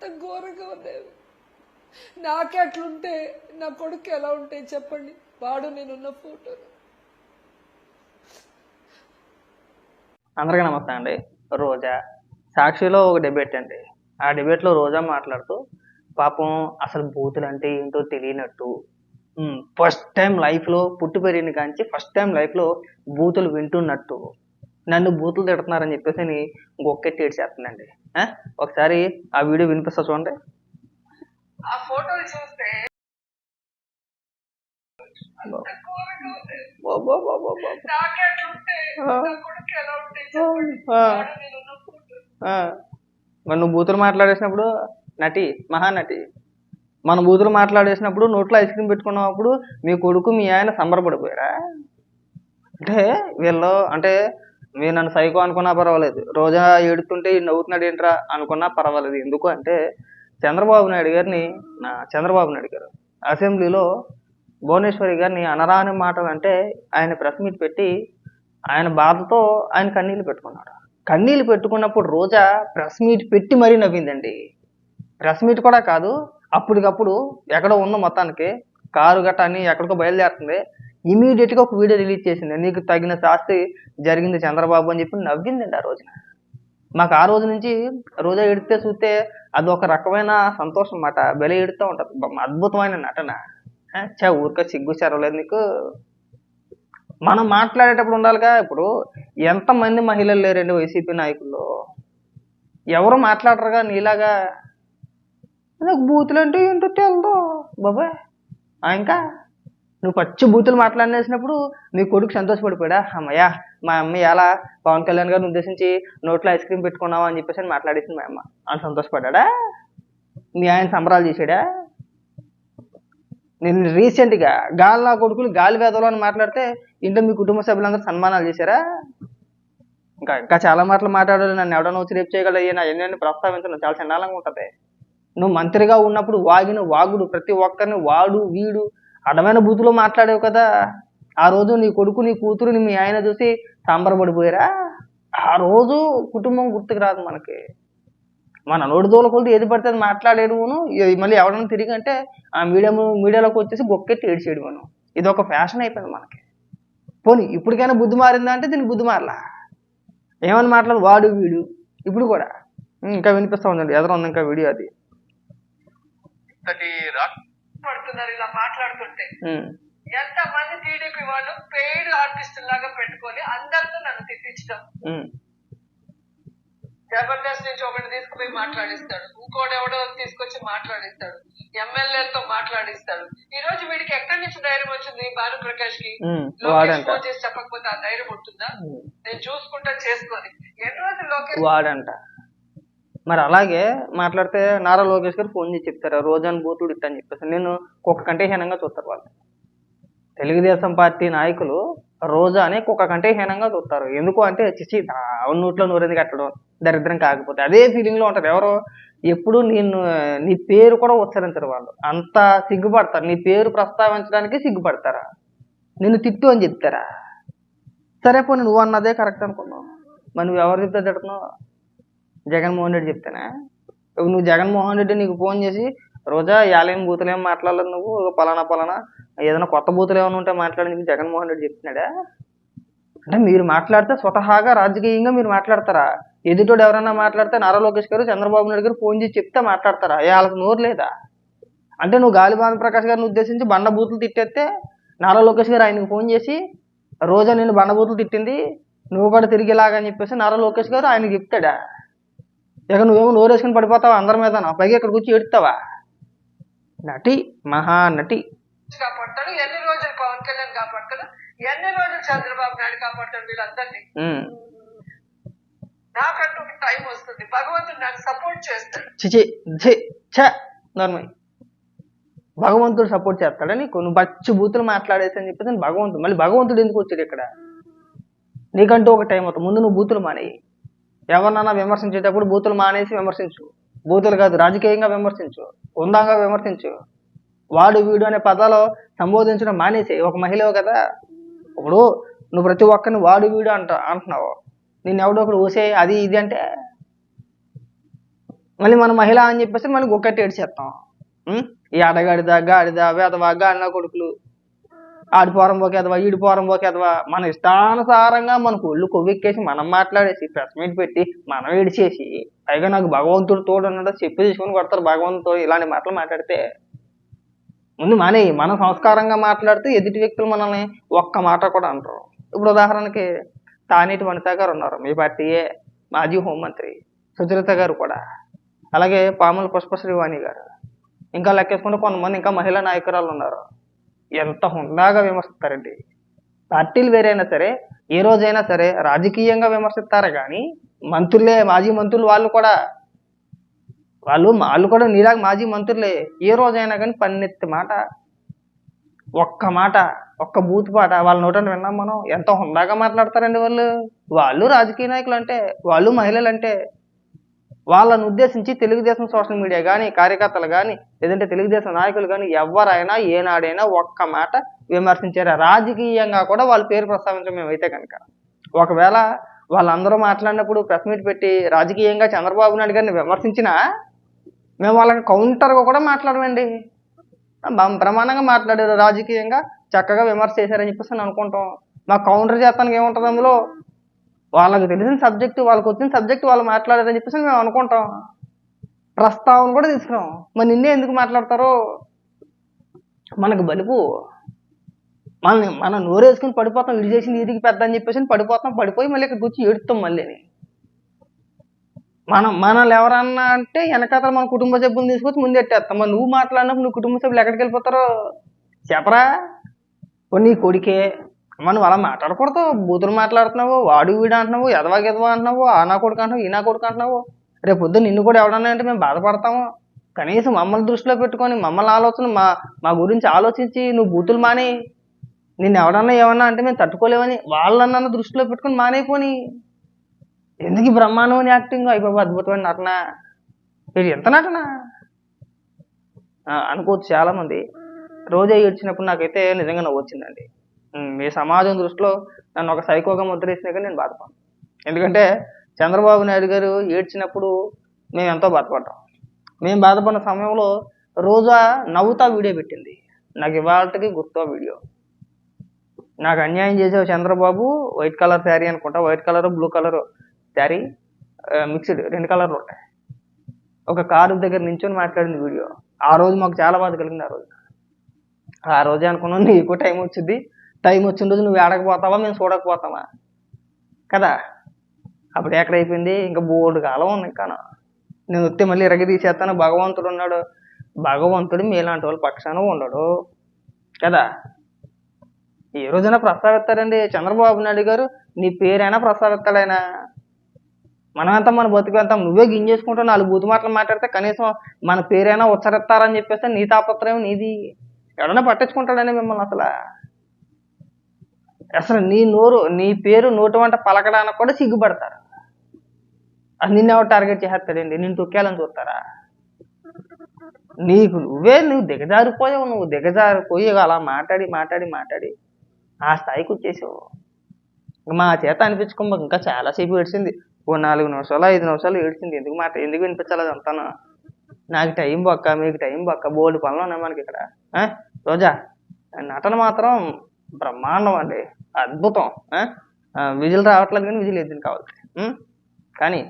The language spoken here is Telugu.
ఎంత ఘోరంగా ఉన్నాయి నాకే అట్లుంటే నా కొడుకు ఎలా ఉంటాయి చెప్పండి. వాడు నేనున్న ఫోటోలు అందరికీ నమస్తే అండి. రోజా. సాక్షిలో ఒక డిబేట్ అండి. ఆ డిబేట్లో రోజా మాట్లాడుతూ పాపం అసలు బూతులు అంటే ఏంటో తెలియనట్టు. ఫస్ట్ టైం లైఫ్లో పుట్టి పెరిగిన కాంచి ఫస్ట్ టైం లైఫ్లో బూతులు వింటున్నట్టు. నన్ను బూతులు తిడుతున్నారని చెప్పేసి అని గొక్కెట్టి ఏడ్చేస్తుందండి ఒకసారి ఆ వీడియో వినిపిస్తా చూడండి. ఆ ఫోటోలు చూస్తే మరి నువ్వు బూతులు మాట్లాడేసినప్పుడు నటి మహానటి మనం బూతులు మాట్లాడేసినప్పుడు నోట్లో ఐస్ క్రీమ్ పెట్టుకున్నప్పుడు మీ కొడుకు మీ ఆయన సంబరపడిపోయారా? అంటే వీళ్ళు అంటే మీరు నన్ను సైకో అనుకున్నా పర్వాలేదు. రోజా ఏడుతుంటే నవ్వుతున్నాడు ఏంట్రా అనుకున్నా పర్వాలేదు. ఎందుకు అంటే చంద్రబాబు నాయుడు గారిని నా చంద్రబాబు నాయుడు గారు అసెంబ్లీలో భువనేశ్వరి గారిని అనరాని మాటలు అంటే ఆయన ప్రెస్ మీట్ పెట్టి ఆయన బాధతో ఆయన కన్నీళ్ళు పెట్టుకున్నాడు. కన్నీళ్ళు పెట్టుకున్నప్పుడు రోజా ప్రెస్ మీట్ పెట్టి మరీ నవ్విందండి. ప్రెస్ మీట్ కూడా కాదు అప్పటికప్పుడు ఎక్కడో ఉన్న మొత్తానికి కారు గట్ట అని ఎక్కడికో బయలుదేరుతుంది. ఇమీడియట్గా ఒక వీడియో రిలీజ్ చేసింది. నీకు తగిన శాస్తి జరిగింది చంద్రబాబు అని చెప్పి నవ్విందండి ఆ రోజున. మాకు ఆ రోజు నుంచి రోజా ఎడితే చూస్తే అది ఒక రకమైన సంతోషం అన్నమాట. బెల ఎడుతూ ఉంటుంది. అద్భుతమైన నటన. చా ఊరికే సిగ్గు చెరవలేదు నీకు? మనం మాట్లాడేటప్పుడు ఉండాలిగా ఇప్పుడు. ఎంతమంది మహిళలు లేరండి వైసీపీ నాయకుల్లో? ఎవరు మాట్లాడరుగా నీలాగా? నాకు బూతులు అంటే ఏంటో తెలదు బాబాయ్. ఆ, ఇంకా? నువ్వు పచ్చి బూతులు మాట్లాడినేసినప్పుడు నీ కొడుకు సంతోషపడిపోయాడా? అమ్మయ్యా మా అమ్మ ఎలా? పవన్ కళ్యాణ్ గారిని ఉద్దేశించి నోట్లో ఐస్ క్రీమ్ పెట్టుకున్నావా అని చెప్పేసి మాట్లాడేసింది మా అమ్మ. అని సంతోషపడ్డా మీ ఆయన సంబరాలు చేశాడా? నేను రీసెంట్గా గాలి నా కొడుకులు గాలి వేదలు అని మాట్లాడితే ఇంట్లో మీ కుటుంబ సభ్యులందరూ సన్మానాలు చేశారా? ఇంకా ఇంకా చాలా మాటలు మాట్లాడాలి. నన్ను ఎవడన్నా వచ్చి రేపు చేయగలయ్యే నా ఎన్ని ప్రస్తావించడం చాలా చండాలంగా ఉంటుంది. నువ్వు మంత్రిగా ఉన్నప్పుడు వాగిన వాగుడు ప్రతి ఒక్కరిని వాడు వీడు అడమైన బూతులో మాట్లాడావు కదా. ఆ రోజు నీ కొడుకు నీ కూతురుని మీ ఆయన చూసి సాంబరపడిపోయారా? ఆ రోజు కుటుంబం గుర్తుకు రాదు మనకి. మన నోటి దోల కొలిది ఏది పడితే అది మాట్లాడేడును మళ్ళీ ఎవడన్నా తిరిగి అంటే ఆ మీడియా మీడియాలోకి వచ్చేసి గొక్కెట్టి ఏడ్చేయడు మనం. ఇది ఒక ఫ్యాషన్ అయిపోయింది మనకి. పోనీ ఇప్పటికైనా బుద్ధి మారిందా అంటే దీనికి బుద్ధి మారలా? ఏమని మాట్లాడు? వాడు వీడు. ఇప్పుడు కూడా. ఇంకా వినిపిస్తా ఉందండి. ఎదురు ఉంది ఇంకా వీడియో అది. ఇలా ఎంత మంది టీడీపీ వాళ్ళు పెయిడ్ ఆర్టిస్ట్ లాగా పెట్టుకొని అందరితో నన్ను తిట్టించడం. జబర్దస్త్ నుంచి ఒకటి తీసుకుపోయి మాట్లాడిస్తాడు. ఇంకోటి ఎవడో తీసుకొచ్చి మాట్లాడిస్తాడు. ఎమ్మెల్యేలతో మాట్లాడిస్తాడు. ఈ రోజు వీడికి ఎక్కడి నుంచి ధైర్యం వచ్చింది భాను ప్రకాష్కి లోకేష్ ఫోన్ చేసి చెప్పకపోతే ఆ ధైర్యం ఉంటుందా? నేను చూసుకుంటా చేసుకొని. ఎన్ని రోజులు లోకేష్? వాడంట. మరి అలాగే మాట్లాడితే నారా లోకేష్ గారు ఫోన్ చేసి చెప్తారు రోజాన్ బూతుడు ఇట్టని చెప్పేసి. నేను కుక్క కంటే హీనంగా చూస్తారు వాళ్ళు. తెలుగుదేశం పార్టీ నాయకులు రోజా అని కుక్క కంటే హీనంగా చూస్తారు. ఎందుకు అంటే చిచి అవును నోట్లో నూరేది కట్టడం దరిద్రం కాకపోతే. అదే ఫీలింగ్లో ఉంటారు. ఎవరో ఎప్పుడు నేను నీ పేరు కూడా ఉచ్చరించరు వాళ్ళు. అంత సిగ్గుపడతారు. నీ పేరు ప్రస్తావించడానికి సిగ్గుపడతారా? నిన్ను తిట్టు అని చెప్తారా? సరే పోనీ నువ్వు అన్నదే కరెక్ట్ అనుకున్నావు. మరి నువ్వు ఎవరు చెప్తే తిడుతున్నావు? జగన్మోహన్ రెడ్డి చెప్తానా? ఇప్పుడు నువ్వు జగన్మోహన్ రెడ్డి నీకు ఫోన్ చేసి రోజా యాలేం బూతులు ఏం మాట్లాడలేదు నువ్వు? పలానా పలానా? ఏదైనా కొత్త బూతులు ఏమైనా ఉంటే మాట్లాడి నీకు జగన్మోహన్ రెడ్డి చెప్తున్నాడా? అంటే మీరు మాట్లాడితే స్వతహాగా రాజకీయంగా మీరు మాట్లాడతారా? ఎదుటోడు ఎవరైనా మాట్లాడితే నారా లోకేష్ గారు చంద్రబాబు నాయుడు గారు ఫోన్ చేసి చెప్తే మాట్లాడతారా? ఏ వాళ్ళకి నోరు లేదా? అంటే నువ్వు గాలి ప్రకాష్ గారిని ఉద్దేశించి బండ బూతులు తిట్టేస్తే నారా లోకేష్ గారు ఆయనకు ఫోన్ చేసి రోజా నేను బండ బూతులు తిట్టింది నువ్వు కూడా తిరిగేలాగా అని చెప్పేసి నారా లోకేష్ గారు ఆయనకి చెప్తాడా? ఇక నువ్వేమో నోరేసుకుని పడిపోతావా అందరి మీద పైగా ఇక్కడ కూర్చొని ఏడుతావా నటి మహా నటి. కాపాడతాడు ఎన్ని రోజులు పవన్ కళ్యాణ్ కాపాడతాడు? ఎన్ని రోజులు చంద్రబాబు నాయుడు కాపాడతాడు వీళ్ళందరినీ. నాకంటూ టైం వస్తుంది. భగవంతుడు నాకు సపోర్ట్ చేస్తాడు. చిచి ఛీ భగవంతుడు సపోర్ట్ చేస్తాడా నీకు? నువ్వు బచ్చి బూతులు మాట్లాడేసి అని చెప్పేసి భగవంతుడు. మళ్ళీ భగవంతుడు ఎందుకు వచ్చాడు ఇక్కడ? నీకంటూ ఒక టైం అవుతుంది ముందు నువ్వు బూతులు మానేయి. ఎవరినన్నా విమర్శించేటప్పుడు బూతులు మానేసి విమర్శించు. బూతులు కాదు రాజకీయంగా విమర్శించు ఉందాగా విమర్శించు. వాడు వీడు అనే పదాలు సంబోధించడం మానేసి ఒక మహిళవు కదా? ఇప్పుడు నువ్వు ప్రతి ఒక్కరిని వాడు వీడు అంట అంటున్నావు. నేను ఎవడో ఒకడు ఊసే అది ఇది అంటే మళ్ళీ మన మహిళ అని చెప్పేసి మళ్ళీ ఒక్కటి ఏడ్చేస్తాం ఈ అడగాడిదా గాడిదా వేదవా గాడిన కొడుకులు. ఆడి పోరం ఈడిపోరం ఎదవా ఈడి పోరం మన ఇష్టానుసారంగా మనకు ఒళ్ళు కొవ్వెక్కేసి మనం మాట్లాడేసి ప్రెస్ మీట్ పెట్టి మనం ఏడిచేసి పైగా నాకు భగవంతుడు తోడు అన్నట్టు చెప్పి తీసుకొని కొడతారు భగవంతుడు ఇలాంటి మాటలు మాట్లాడితే. ముందు మానే మనం సంస్కారంగా మాట్లాడితే ఎదుటి వ్యక్తులు మనల్ని ఒక్క మాట కూడా అంటారు ఇప్పుడు ఉదాహరణకి తానేటి వనిత గారు ఉన్నారు మీ పార్టీయే మాజీ హోంమంత్రి సుచరిత గారు కూడా. అలాగే పాముల పుష్పశ్రీవాణి గారు. ఇంకా లెక్కేసుకుంటే కొంతమంది ఇంకా మహిళా నాయకురాలు ఉన్నారు. ఎంత హుందాగా విమర్శిస్తారండి. పార్టీలు వేరైనా సరే ఏ రోజైనా సరే రాజకీయంగా విమర్శిస్తారు కానీ మంత్రులే మాజీ మంత్రులు వాళ్ళు కూడా వాళ్ళు వాళ్ళు కూడా నీలాగా మాజీ మంత్రులే ఏ రోజైనా కానీ పన్నెత్తి మాట ఒక్క మాట ఒక్క బూత్ పాట వాళ్ళ నోటని విన్నాం మనం. ఎంత హుందాగా మాట్లాడతారండి వాళ్ళు. వాళ్ళు రాజకీయ నాయకులు అంటే వాళ్ళు మహిళలు అంటే వాళ్ళని ఉద్దేశించి తెలుగుదేశం సోషల్ మీడియా కానీ కార్యకర్తలు కానీ లేదంటే తెలుగుదేశం నాయకులు కానీ ఎవరైనా ఏనాడైనా ఒక్క మాట విమర్శించారు? రాజకీయంగా కూడా వాళ్ళ పేరు ప్రస్తావించడం మేమైతే కనుక. ఒకవేళ వాళ్ళందరూ మాట్లాడినప్పుడు ప్రెస్ మీట్ పెట్టి రాజకీయంగా చంద్రబాబు నాయుడు గారిని విమర్శించినా మేము వాళ్ళకి కౌంటర్గా కూడా మాట్లాడమండి. బం- బ్రహ్మాండంగా మాట్లాడారు. రాజకీయంగా చక్కగా విమర్శ చేశారని చెప్పేసి అనుకుంటాం. మాకు కౌంటర్ చేస్తానికి ఏముంటుంది అందులో? వాళ్ళకి తెలిసిన సబ్జెక్టు వాళ్ళకి వచ్చిన సబ్జెక్ట్ వాళ్ళు మాట్లాడారని చెప్పేసి మేము అనుకుంటాం. ప్రస్తావన కూడా తీసుకురాం మరి నిన్నే ఎందుకు మాట్లాడతారో? మనకు బలుపు. మనల్ని మనం నోరేసుకుని పడిపోతాం. ఇది చేసింది ఇదికి పెద్ద అని చెప్పేసి పడిపోతాం. పడిపోయి మళ్ళీ ఇక్కడ కూర్చి ఏడుతాం మళ్ళీ. మనం మనల్ని ఎవరన్నా అంటే వెనకాతల మన కుటుంబ సభ్యులు తీసుకొచ్చి ముందు ఎట్టేస్తాం. మరి నువ్వు మాట్లాడినప్పుడు నువ్వు కుటుంబ సభ్యులు ఎక్కడికి వెళ్ళిపోతారో? చెప్పరా? నీ కొడుకే. మనం అలా మాట్లాడకూడదు. బూతులు మాట్లాడుతున్నావు వాడు వీడు అంటున్నావు ఎదవా గెదవా అంటున్నావు ఆ నా కొడుకు అంటున్నావు ఈ నా కొడుకు అంటున్నావు. రేపు పొద్దున్న నిన్ను కూడా ఎవడన్నా అంటే మేము బాధపడతాము. కనీసం మమ్మల్ని దృష్టిలో పెట్టుకొని మమ్మల్ని ఆలోచన మా మా గురించి ఆలోచించి నువ్వు బూతులు మాని నిన్ను ఎవడన్నా ఏమన్నా అంటే మేము తట్టుకోలేమని వాళ్ళన్న దృష్టిలో పెట్టుకొని మానేపోని ఎందుకు బ్రహ్మాండం అని యాక్టింగ్ అయిపోయి అద్భుతమైన నటన? మీరు ఎంత నటన? అనుకోవచ్చు చాలామంది. రోజే ఏడ్చినప్పుడు నాకైతే నిజంగా నవ్వు వచ్చిందండి మీ సమాజం దృష్టిలో నన్ను ఒక సైకోగా ముద్రేసినా కానీ నేను బాధపడను. ఎందుకంటే చంద్రబాబు నాయుడు గారు ఏడ్చినప్పుడు మేము ఎంతో బాధపడ్డాం. మేము బాధపడిన సమయంలో రోజా నవ్వుతా వీడియో పెట్టింది. నాకు ఇవాళకి గుర్తు వీడియో. నాకు అన్యాయం చేసావు చంద్రబాబు వైట్ కలర్ శారీ అనుకుంటా white colour blue colour sari mixed రెండు కలర్లు ఉంటాయి. ఒక కారు దగ్గర నించొని మాట్లాడింది వీడియో. ఆ రోజు మాకు చాలా బాధ కలిగింది ఆ రోజు. ఆ రోజే అనుకున్నాను నీకు టైం వచ్చింది టైం వచ్చిన రోజు నువ్వు ఏడకపోతావా మేము చూడకపోతామా కదా? అప్పుడు ఎక్కడైపోయింది ఇంకా బోర్డు కాలం ఉంది ఇంకా. నేను వస్తే మళ్ళీ ఇరగ తీసేస్తాను. భగవంతుడు ఉన్నాడు. భగవంతుడు మీలాంటి వాళ్ళ పక్షాన ఉండడు. కదా? ఏ రోజైనా ప్రస్తావిస్తారండి చంద్రబాబు నాయుడు గారు నీ పేరైనా ప్రస్తావిస్తాడైనా? మనమంతా మన బతుకంతా నువ్వే గింజేసుకుంటావు నాలుగు బూతు మాటలు మాట్లాడితే కనీసం మన పేరైనా ఉచ్చరిస్తారని చెప్పేస్తే నీ తాపత్రయం నీది. ఎవడన్నా పట్టించుకుంటాడని మిమ్మల్ని అసలు? అసలు నీ నోరు నీ పేరు నోటి వంట పలకడానికి కూడా సిగ్గుపడతారు. అది నిన్నెవరు టార్గెట్ చేస్తాడండి నేను తొక్కేయాలని చూస్తారా? నీకు నువ్వే నువ్వు దిగజారిపోయావు నువ్వు దిగజారిపోయి అలా మాట్లాడి మాట్లాడి మాట్లాడి ఆ స్థాయికి వచ్చేసావు. ఇంక మా చేత అనిపించుకోక ఇంకా చాలాసేపు ఏడ్చింది. ఓ నాలుగు నిమిషాలు ఐదు నిమిషాలు ఏడ్చింది. ఎందుకు మాట ఎందుకు వినిపించాలి అదంతాను? నాకు టైం బొక్క మీకు టైం బొక్క బోల్డ్ పనులు ఉన్నాయి మనకి ఇక్కడ. రోజా నటన మాత్రం బ్రహ్మాండం అండి. అద్భుతం ఆ? విజిల్ రావట్లేదు కానీ విజిల్ ఎద్దుని కావాలి కానీ